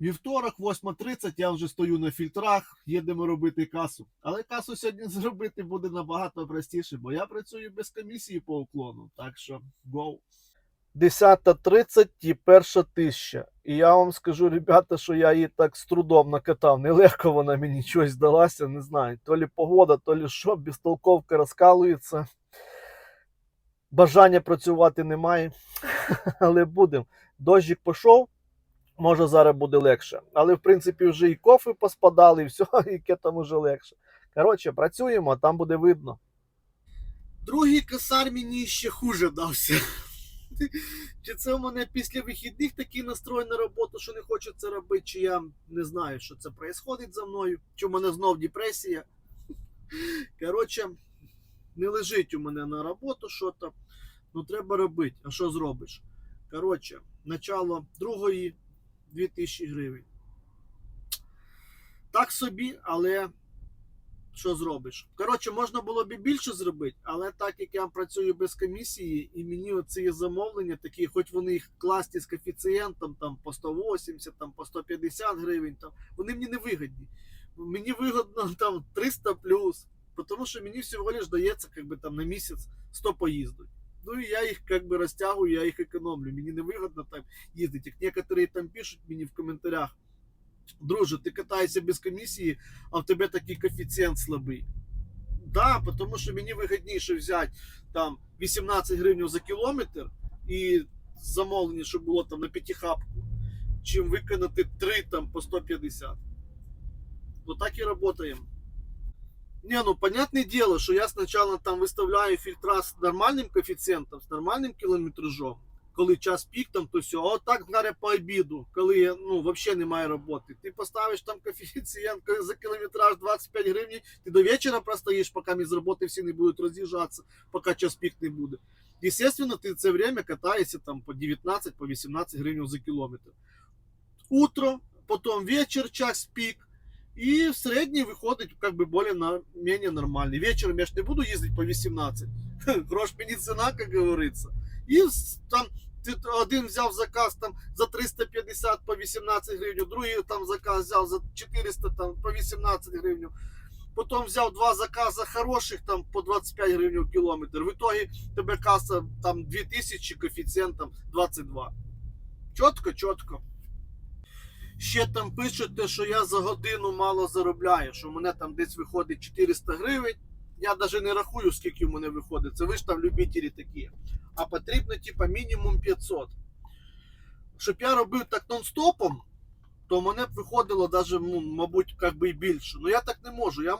Вівторок, 8.30, я вже стою на фільтрах, їдемо робити касу. Але касу сьогодні зробити буде набагато простіше, бо я працюю без комісії по уклону. Так що go. 10.30 і перша тисяча. І я вам скажу, ребята, що я її так з трудом накатав. Нелегко вона мені щось здалася, не знаю. То лі погода, то лі що, безтолковка розкалується. Бажання працювати немає, але будемо. Дощик пішов, може зараз буде легше. Але в принципі вже і кофи поспадали, і все, яке там уже легше. Коротше, працюємо, там буде видно. Другий косар мені ще хуже дався. Чи це у мене після вихідних такий настрой на роботу, що не хочу це робити, чи я не знаю, що це відбувається за мною, чи в мене знов депресія. Коротше, не лежить у мене на роботу що-то, ну треба робити. А що зробиш? Коротше, начало другої 2000 гривень. Так собі, але що зробиш? Коротше, можна було б більше зробити, але так як я працюю без комісії, і мені оці замовлення такі, хоч вони їх класні з коефіцієнтом там по 180, там по 150 гривень, там вони мені не вигідні. Мені вигодно там 300 плюс, тому що мені всього лиш дається как би, там, на місяць 100 поїздок. Ну і я їх как би розтягую, я економлю. Мені не вигодно там їздити. Як некоторі там пишуть мені в коментарях. Друже, ти катаєшся без комісії, а в тебе такий коефіцієнт слабий. Да, тому що мені вигідніше взяти там 18 гривень за кілометр і замовлення, щоб було там на п'ятихапку, чим виконати 3 там по 150. Вот так і працюємо. Не, ну понятное дело, що я спочатку там виставляю фільтра з нормальним коефіцієнтом, з нормальним кілометражом, коли час пік там, то все. А от так зараз по обіду, коли ну, взагалі немає роботи. Ти поставиш там коефіцієнт за кілометраж 25 гривень, ти до вечора простоїш, поки з роботи всі не будуть роз'їжджатися, поки час пік не буде. Естественно, ти це время катаєшся там по 19, по 18 гривень за кілометр. Утро, потім вечір, час пік. И в среднем выходит как бы более на, менее нормальный. Вечером я ж не буду ездить по 18. Грош мені ціна, как говорится. І с- там ти один взяв заказ там за 350 по 18 гривень, другий там заказ взяв за 400 там по 18 гривень. Потім взяв два закази хороших там по 25 гривень в кілометр. В итоге тебе каса там 2000 коефіцієнтом 22. Чітко, чітко. Ще там пишете, що я за годину мало заробляю, що в мене там десь виходить 400 гривень. Я навіть не рахую, скільки в мене виходить. Це ви ж там любителі такі. А потрібно, типа, мінімум 500. Щоб я робив так нон-стопом, то мене б виходило даже, ну, мабуть, би і більше. Ну я так не можу. Я,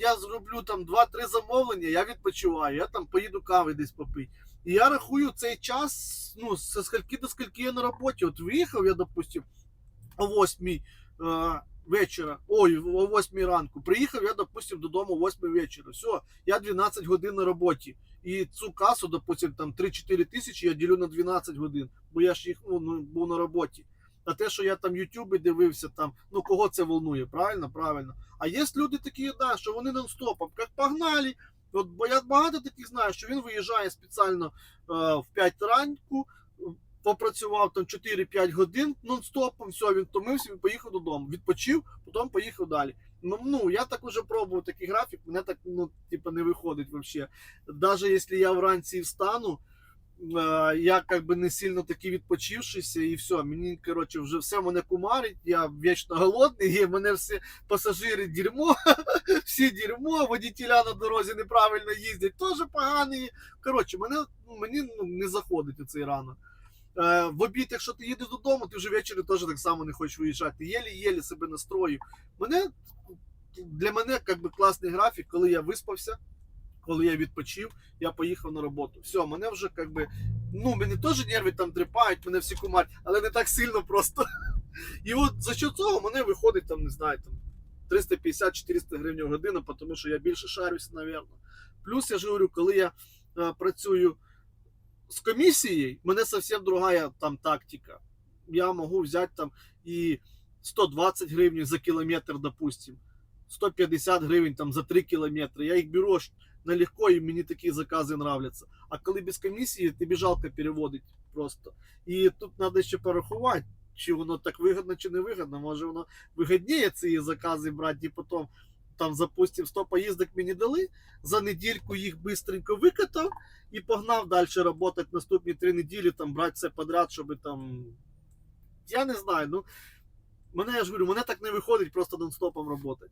я зроблю там 2-3 замовлення, я відпочиваю, я там поїду кави десь попити. І я рахую цей час, ну, з скільки до скільки я на роботі. От виїхав я, допустим, о 8 е, вечора, ой, о 8 ранку. Приїхав я, допустим, додому о 8 вечора. Все, я 12 годин на роботі. І цю касу, допустим, там 3-4 тисячі я ділю на 12 годин, бо я ж їх ну, ну, був на роботі. А те, що я там Ютуби дивився, там, ну кого це волнує, правильно? Правильно. А є люди такі, да, що вони нон-стопом, як погнали. От, бо я багато таких знаю, що він виїжджає спеціально е, в 5 ранку, попрацював там 4-5 годин нон-стопом, все, він втомився, він поїхав додому. Відпочив, потім поїхав далі. Ну, ну я так уже пробував такий графік, мене так ну, типу, не виходить взагалі. Навіть якщо я вранці встану, е, я как би не сильно такий відпочившийся, і все, мені коротше, вже все мене кумарить, я вічно голодний, і мене всі пасажири дерьмо, всі дерьмо, водітеля на дорозі неправильно їздять, теж погані. Коротше, мене, ну, мені ну, не заходить у цей ранок. Е, в обід, якщо ти їдеш додому, ти вже ввечері теж так само не хочеш виїжджати. Єлі-єлі себе настрою. Мене, для мене як би, класний графік, коли я виспався, коли я відпочив, я поїхав на роботу. Все, мене вже як би, ну, мені теж нерви там тріпають, мене всі кумарять, але не так сильно просто. І от за що цього мене виходить, там, не знаю, там 350-400 гривень в годину, тому що я більше шарюся, мабуть. Плюс я ж говорю, коли я е, працюю з комісією, в мене зовсім другая там тактика. Я можу взяти там і 120 гривень за кілометр, допустим, 150 гривень там за 3 кілометри. Я їх беру аж налегко, і мені такі закази нравляться. А коли без комісії, тобі жалко переводить просто. І тут треба ще порахувати. чи воно так вигідно, чи не вигідно. Може воно вигідніє ці закази брати і потім там, запустим 100 поїздок мені дали, за недільку їх бистренько викатав і погнав далі працювати наступні три неділі, там брати все подряд, щоб там. Я не знаю, ну мене я ж говорю, мене так не виходить просто нон-стопом працювати.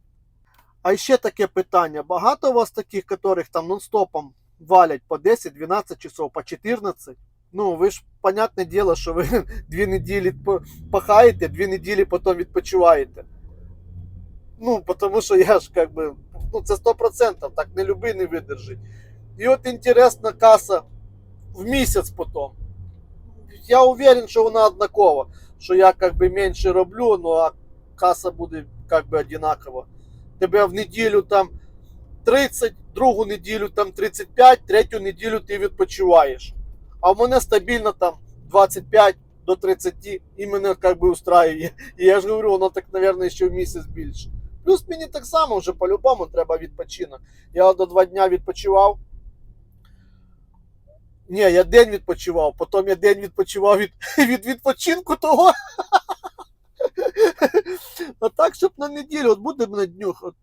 А ще таке питання: багато у вас таких, яких там нон-стопом валять по 10-12 часов, по 14? Ну, ви ж, понятне діло, що ви дві неділі пахаєте, дві неділі потім відпочиваєте. Ну, тому що я ж как би, ну це 100%, так не любий не видержить. І от інтересна каса в місяць потім. Я уверен, що вона однакова, що я как би менше роблю, ну а каса буде как би одинакова. Тебе в неділю там 30, другу неділю там 35, третю неділю ти відпочиваєш. А в мене стабільно там 25 до 30 і мене как би устраює. І я ж говорю, воно так, мабуть, ще в місяць більше. Плюс мені так само вже по-любому треба відпочинок. Я до два дня відпочивав. Ні, я день відпочивав, потім я день відпочивав від, від відпочинку того. А так, щоб на неділю, от буде на днюх, от,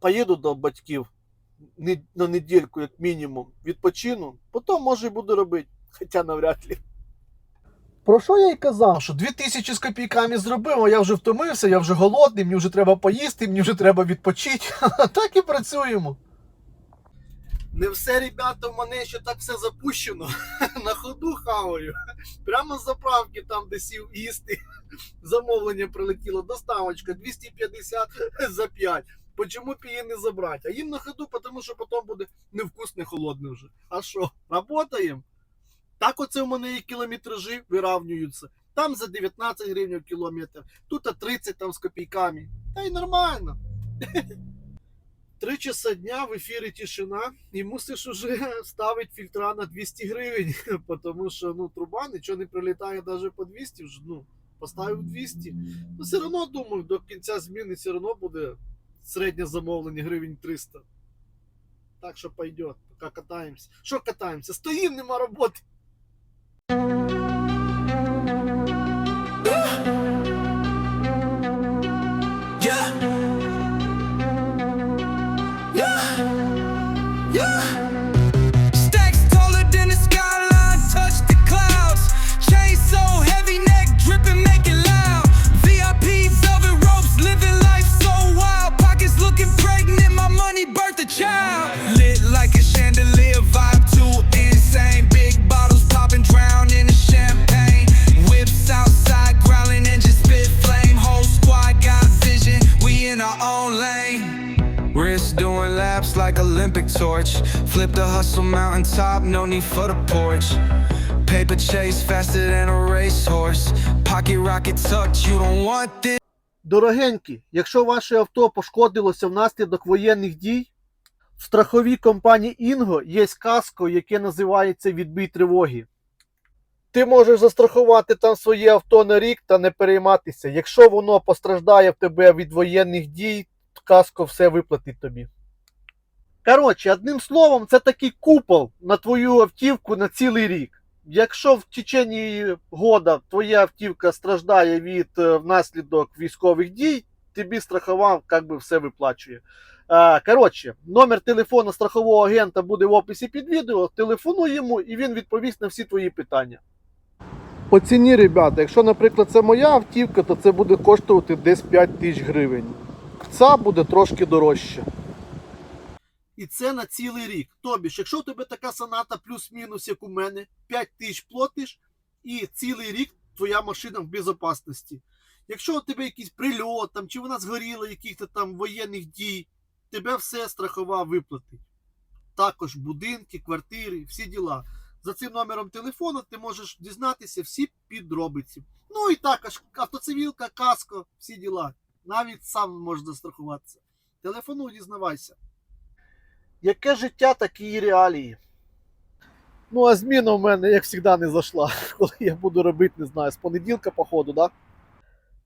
поїду до батьків на недільку, як мінімум, відпочину, потім може і буду робити, хоча навряд ли. Про що я й казав? Що 2000 з копійками зробив, а я вже втомився, я вже голодний, мені вже треба поїсти, мені вже треба відпочити. Так і працюємо. Не все, ребята, в мене ще так все запущено. На ходу хаваю. Прямо з заправки, там, де сів їсти. Замовлення прилетіло, доставочка 250 за 5. Почому б її не забрати? А їм на ходу, тому що потім буде невкусне холодне вже. А що, работаємо? Так оце в мене і кілометражі виравнюються. Там за 19 гривень кілометр, тут 30 там з копійками. Та й нормально. Три часа дня в ефірі тишина, і мусиш уже ставити фільтра на 200 гривень, тому що ну, труба нічого не прилітає навіть по 200, вже, ну, поставив 200. Ну, все одно, думаю, до кінця зміни все одно буде середнє замовлення гривень 300. Так що пойдет, поки катаємося. Що катаємося? Стоїм, нема роботи. Thank you. Flip the hustle mountaintop, no need for the porch. Paper chase faster than a racehorse. Pocket rocket tucked, you don't want this. Дорогенькі, якщо ваше авто пошкодилося внаслідок воєнних дій, в страховій компанії Інго є каско, яке називається відбій тривоги. Ти можеш застрахувати там своє авто на рік та не перейматися. Якщо воно постраждає в тебе від воєнних дій, каско все виплатить тобі. Коротше, одним словом, це такий купол на твою автівку на цілий рік. Якщо в течение года твоя автівка страждає від е, внаслідок військових дій, тобі страхова как би все виплачує. Коротше, номер телефону страхового агента буде в описі під відео. Телефонуй йому і він відповість на всі твої питання. По ціні, ребята, якщо, наприклад, це моя автівка, то це буде коштувати десь 5 тисяч гривень. Ця буде трошки дорожче. І це на цілий рік. Тобі ж, якщо у тебе така соната плюс-мінус, як у мене, 5 тисяч платиш, і цілий рік твоя машина в безпечності. Якщо у тебе якийсь прильот, там, чи вона згоріла яких-то там воєнних дій, тебе все страхова виплатить. Також будинки, квартири, всі діла. За цим номером телефону ти можеш дізнатися всі підробиці. Ну і також автоцивілка, каско, всі діла. Навіть сам можеш застрахуватися. Телефонуй, дізнавайся. Яке життя, такі реалії. Ну, а зміна в мене, як завжди, не зайшла. Коли я буду робити, не знаю, з понеділка, походу, да?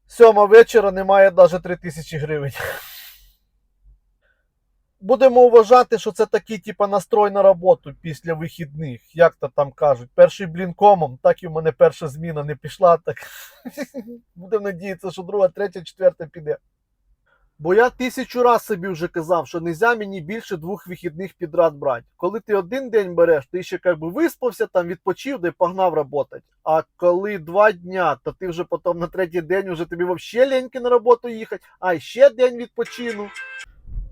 Сьома вечора немає навіть 3 тисячі гривень. будемо вважати, що це такий, типа, настрой на роботу після вихідних. Як то там кажуть, перший блін комом, так і в мене перша зміна не пішла. Так будемо надіятися, що друга, третя, четверта піде. Бо я тисячу раз собі вже казав, що нельзя мені більше двох вихідних підряд брати. Коли ти один день береш, ти ще якби виспався, там відпочив, де погнав працювати. А коли два дня, то ти вже потім на третій день вже тобі взагалі леньки на роботу їхати, а ще день відпочину.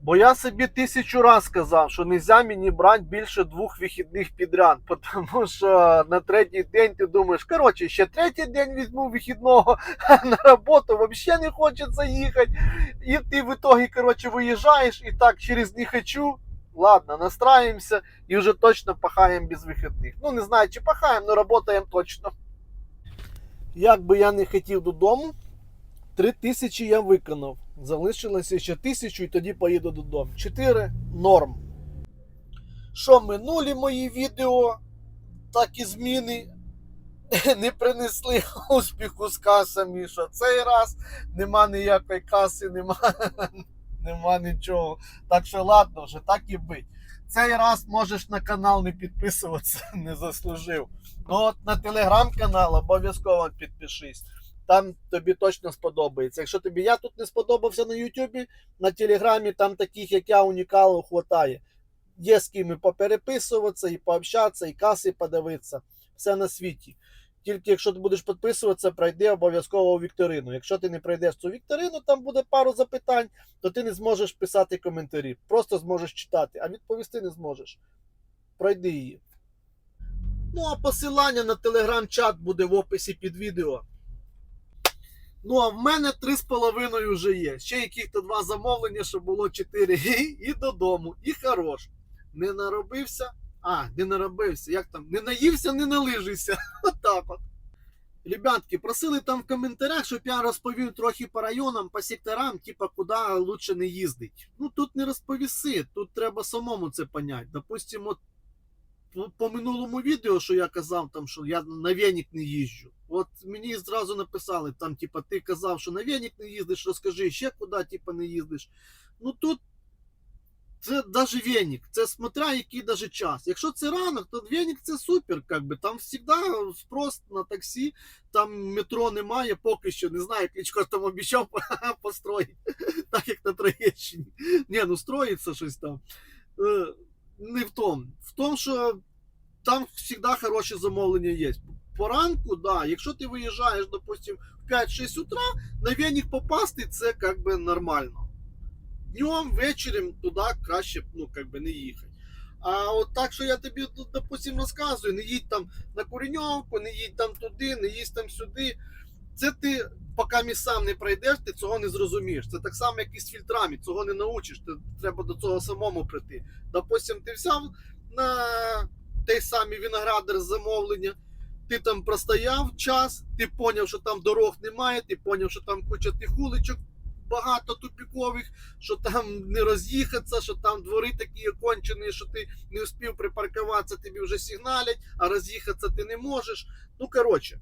Бо я собі тисячу раз сказав, що нельзя мені брати більше двох вихідних підряд, тому що на третій день ти думаєш, коротше, ще третій день візьму вихідного, на роботу взагалі не хочеться їхати. І ти в итоге, коротше, виїжджаєш і так через не хочу. Ладно, настраємося і вже точно пахаємо без вихідних. Ну, не знаю, чи пахаємо, але працюємо точно. Як би я не хотів додому, три тисячі я виконав. Залишилося ще тисячу і тоді поїду додому. Чотири норм. Що минулі мої відео, так і зміни не принесли успіху з касами. Що цей раз нема ніякої каси, нема, нема нічого. Так що ладно, вже так і бить. Цей раз можеш на канал не підписуватися, не заслужив. Ну от на телеграм-канал обов'язково підпишись. Там тобі точно сподобається. Якщо тобі я тут не сподобався на Ютубі, на Телеграмі там таких, як я, унікалів хватає. Є з ким і попереписуватися, і пообщатися, і каси подивитися. Все на світі. Тільки якщо ти будеш підписуватися, пройди обов'язково у вікторину. Якщо ти не пройдеш цю вікторину, там буде пару запитань, то ти не зможеш писати коментарі. Просто зможеш читати, а відповісти не зможеш. Пройди її. Ну, а посилання на телеграм-чат буде в описі під відео. Ну, а в мене три з половиною вже є. Ще яких-то два замовлення, щоб було чотири. І, і додому. І хорош. Не наробився. А, не наробився. Як там? Не наївся, не налижився. Отак от. Ребятки, просили там в коментарях, щоб я розповів трохи по районам, по секторам, типа, куди лучше не їздить. Ну тут не розповіси, тут треба самому це поняти. Допустим, от по- минулому відео, що я казав, там, що я на веник не їжджу. От мені зразу написали, там, типа, ти казав, що на веник не їздиш, розкажи ще куди, типа, не їздиш. Ну тут це навіть веник, це смотря який даже час. Якщо це ранок, то веник це супер, как би. Там завжди спрос на таксі, там метро немає, поки що не знаю, Кличко там обіцяв построїти, так як на Троєщині. Ні, ну строїться щось там. Не в тому. В тому, що там завжди хороші замовлення є. По ранку, да, якщо ти виїжджаєш, допустим, в 5-6 утра, на веник попасти це как би нормально. Днем, вечором туди краще ну, как би не їхати. А от так, що я тобі, допустим, розказую, не їдь там на Куреньовку, не їдь там туди, не їдь там сюди. Це ти, поки мі сам не пройдеш, ти цього не зрозумієш. Це так само, як і з фільтрами, цього не научиш. Ти, треба до цього самому прийти. Допустим, ти взяв на той самий виноградар замовлення, ти там простояв час, ти поняв, що там дорог немає, ти поняв, що там куча тих уличок багато тупікових, що там не роз'їхатися, що там двори такі окончені, що ти не встиг припаркуватися, тобі вже сигналять, а роз'їхатися ти не можеш. Ну, коротше,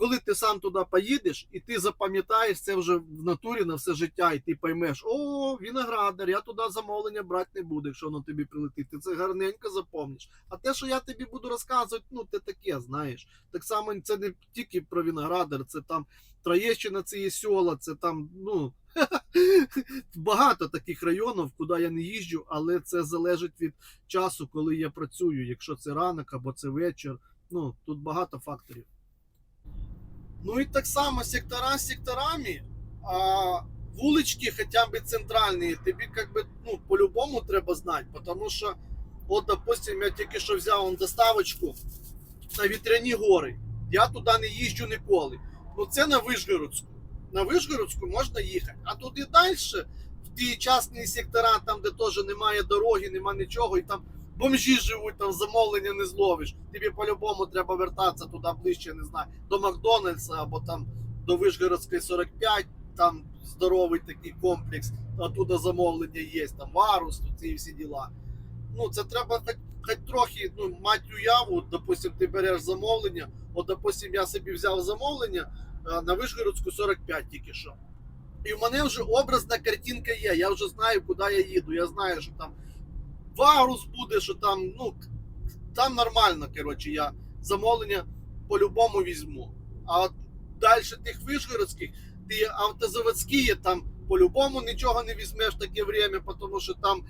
коли ти сам туди поїдеш, і ти запам'ятаєш це вже в натурі на все життя, і ти поймеш, о, виноградар, я туди замовлення брати не буду, якщо воно тобі прилетить. Ти це гарненько запомниш. А те, що я тобі буду розказувати, ну ти таке, знаєш. Так само це не тільки про виноградар, це там Троєщина, це є села, це там, ну. Багато таких районів, куди я не їжджу, але це залежить від часу, коли я працюю. Якщо це ранок або це вечір. Ну, тут багато факторів. Ну і так само сектора з секторами, а вулички хоча б центральні, тобі как би, ну, по-любому треба знати, тому що, от, допустим, я тільки що взяв он доставочку на Вітряні гори. Я туди не їжджу ніколи. Ну це на Вишгородську. На Вишгородську можна їхати. А туди далі, в ті частні сектора, там, де теж немає дороги, немає нічого, і там бомжі живуть, там замовлення не зловиш. Тобі по-любому треба вертатися туди ближче, не знаю, до Макдональдса або там до Вишгородської 45, там здоровий такий комплекс, оттуда замовлення є, там Варус, тут ці всі діла. Ну, це треба хоч, хоч трохи ну, мати уяву, допустим, ти береш замовлення, от, допустим, я собі взяв замовлення а, на Вишгородську 45 тільки що. І в мене вже образна картинка є. Я вже знаю, куди я їду. Я знаю, що там вагрус буде, що там, ну, там нормально, коротше, я замовлення по-любому візьму. А от далі тих вишгородських, ті автозаводські, там по-любому нічого не візьмеш в таке время, тому що там е,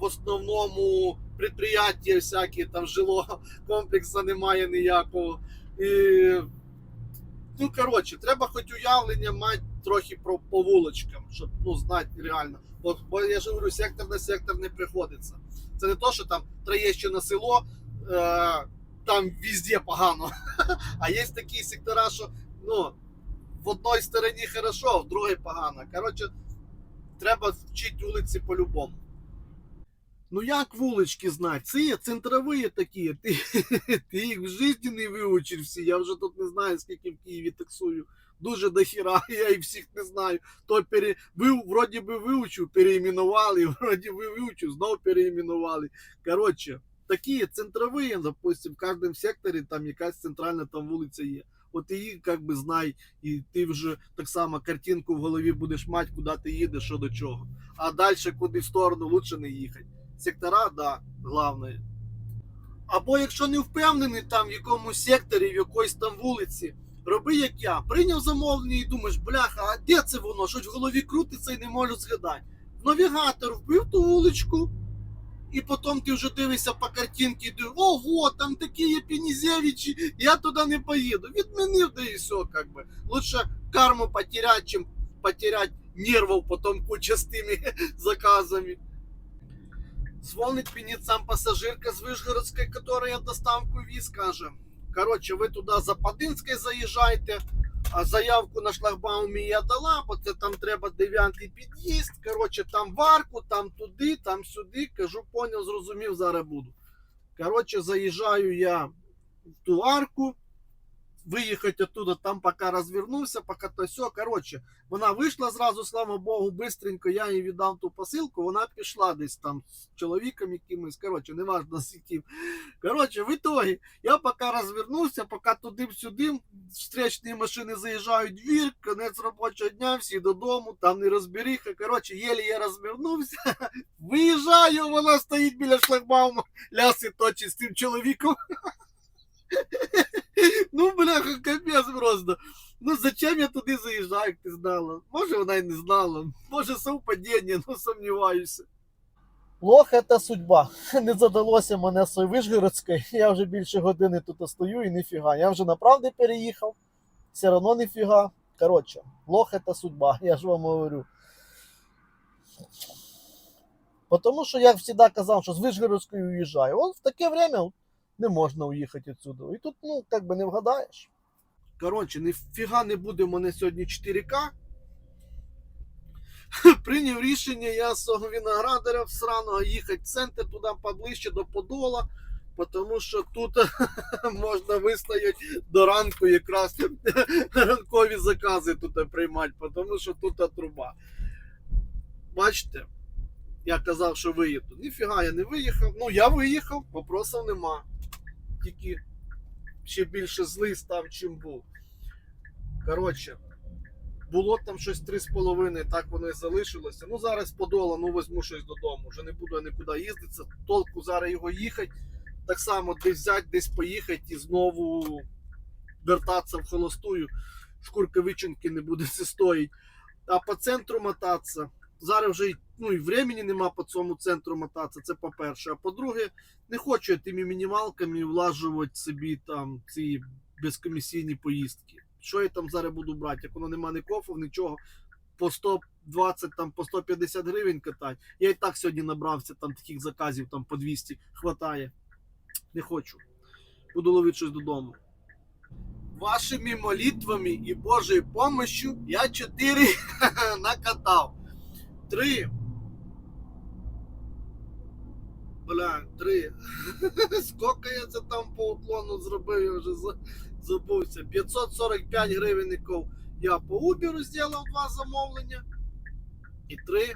в основному предприятия всякі, там жилого комплексу немає ніякого. І, ну, коротше, треба хоч уявлення мати трохи про по вулочкам, щоб ну, знати реально. Бо, бо я ж говорю, сектор на сектор не приходиться. Це не то, що там Троєщина село, е, там везде погано. А є такі сектора, що ну, в одній стороні хорошо, а в другій погано. Коротше, треба вчити вулиці по-любому. Ну як вулички знати? Це є центрові такі. Ти, ти їх в житті не вивчив всі. Я вже тут не знаю, скільки в Києві таксую. Дуже дохіра, я і всіх не знаю. То пере... ви, вроді би вивчив, переіменували, вроді би вивчив, знову переіменували. Коротше, такі центрові, допустим, в кожному секторі там якась центральна там вулиця є. От її як би знай, і ти вже так само картинку в голові будеш мати, куди ти їдеш, що до чого. А далі куди в сторону лучше не їхати. Сектора, да, головне. Або якщо не впевнений там в якомусь секторі, в якоїсь там вулиці, роби як я. Прийняв замовлення і думаєш, бляха, а де це воно? Щось в голові крутиться і не можу згадати. В навігатор вбив ту вуличку, і потім ти вже дивишся по картинці і думаєш, ого, там такі є Пенізевичі, я туди не поїду. Відмінив, да і все, как би. Лучше карму потерять, чим потерять нервів потім куча з тими заказами. Звонить мені сам пассажирка з Вишгородської, которая доставку віз, каже. Коротше, ви туди за Падинської заїжджайте, а заявку на шлагбаумі я дала, бо це там треба дев'ятий під'їзд. Коротше, там в арку, там туди, там сюди. Кажу, поняв, зрозумів, зараз буду. Коротше, заїжджаю я в ту арку. Виїхати оттуда, там поки розвернувся, поки то все. Коротше, вона вийшла зразу, слава Богу, бистренько. Я їй віддав ту посилку, вона пішла десь там з чоловіком якимось. Коротше, неважно з яким. Коротше, в итоге, я поки розвернувся, поки туди-сюди, встречні машини заїжджають двір, кінець робочого дня, всі додому, там не розберіха. Коротше, єлі я розвернувся, виїжджаю, вона стоїть біля шлагбаума, ляси точить з тим чоловіком. Ну, бляха, капець просто. Ну зачем я туди заїжджаю, як ти знала? Може вона й не знала, може совпадіння, ну сумніваюся. Лох це судьба. Не задалося мене з Вишгородської. Я вже більше години тут стою і ніфіга. Я вже направди переїхав. Все одно ніфіга. Коротше, лох це судьба, я ж вам говорю. Тому що я завжди казав, що з Вишгородської уїжджаю. От в таке время не можна уїхати відсюди. І тут, ну, як би не вгадаєш. Коротше, ніфіга не буде в мене сьогодні 4К. Прийняв рішення я з свого виноградаря всраного їхати в центр туди поближче до Подола, тому що тут можна вистояти до ранку якраз ранкові закази тут приймати, тому що тут труба. Бачите, я казав, що виїду. Ніфіга я не виїхав. Ну, я виїхав, вопросів нема. Тільки ще більше злий став, чим був. Коротше, було там щось 3,5, так воно і залишилося. Ну зараз подола, ну візьму щось додому. Вже не буду я нікуди їздити. Толку зараз його їхати. Так само десь взяти, десь поїхати і знову вертатися в холостую. Шкурка вичинки не буде стоїть. А по центру мотатися. Зараз вже ну, і времени нема по цьому центру мотатися, це по-перше. А по-друге, не хочу я тими мінімалками влажувати собі там ці безкомісійні поїздки. Що я там зараз буду брати? Як воно нема ні кофов, нічого. По 120, там, по 150 гривень катати. Я і так сьогодні набрався там таких заказів, там по 200 хватає. Не хочу. Буду ловити щось додому. Вашими молитвами і Божою помощью я 4 накатав. 3. Бля, 3. Скільки я це там по уклону зробив, я вже забувся. 545 гривенників я по Uber зробив два замовлення. І 3.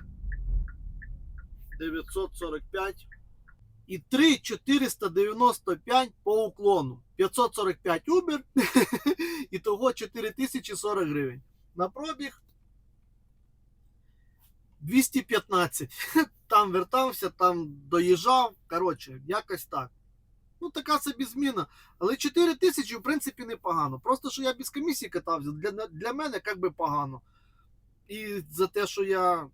945. І 3 495 по уклону. 545 Uber. І того 4040 гривень. На пробіг 215. Там вертався, там доїжджав. Коротше, якось так. Ну, така собі зміна. Але 4 тисячі, в принципі, непогано. Просто що я без комісії катався, для, для мене як би погано. І за те, що я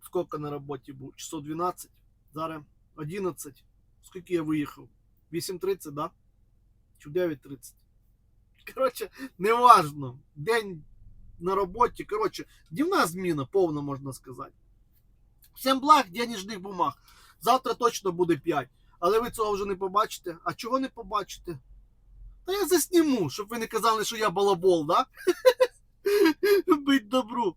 скільки на роботі був? Часов 12, зараз 11. Скільки я виїхав? 8.30, да? Чи 9.30? Коротше, неважно. День на роботі. Коротше, днівна зміна, повна, можна сказати. Всім благ, денежних бумаг. Завтра точно буде 5. Але ви цього вже не побачите. А чого не побачите? Та я засніму, щоб ви не казали, що я балабол, да? Бить добру.